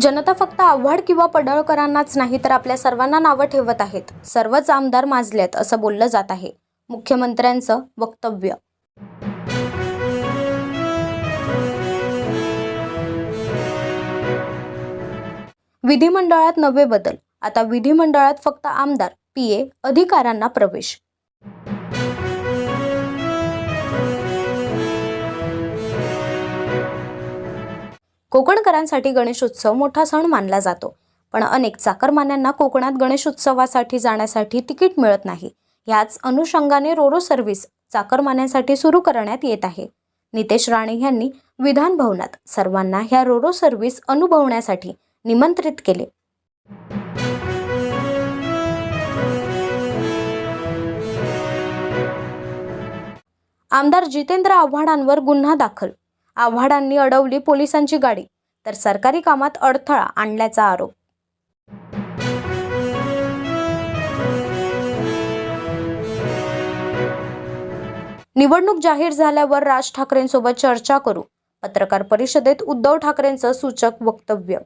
जनता फक्त आव्हाड किंवा पडळकरांनाच नाही तर आपल्या सर्वांना नावं ठेवत आहेत. सर्वच आमदार माजलेत असं बोललं जात आहे. मुख्यमंत्र्यांचं वक्तव्य. विधिमंडळात नवे बदल. आता विधिमंडळात फक्त आमदार पीए अधिकाऱ्यांना प्रवेश. कोकणकरांसाठी गणेशोत्सव मोठा सण मानला जातो. पण अनेक चाकरमान्यांना कोकणात गणेशोत्सवासाठी जाण्यासाठी तिकीट मिळत नाही. याच अनुषंगाने रोरो सर्व्हिस चाकरमान्यांसाठी सुरू करण्यात येत आहे. नितेश राणे यांनी विधान भवनात सर्वांना ह्या रोरो सर्व्हिस अनुभवण्यासाठी निमंत्रित केले. आमदार जितेंद्र आव्हाडांवर गुन्हा दाखल आव्हाडांनी अडवली पोलिसांची गाडी तर सरकारी कामात अडथळा आणल्याचा आरोप. निवडणूक जाहीर झाल्यावर राज ठाकरेंसोबत चर्चा करू पत्रकार परिषदेत उद्धव ठाकरेंचं सूचक वक्तव्य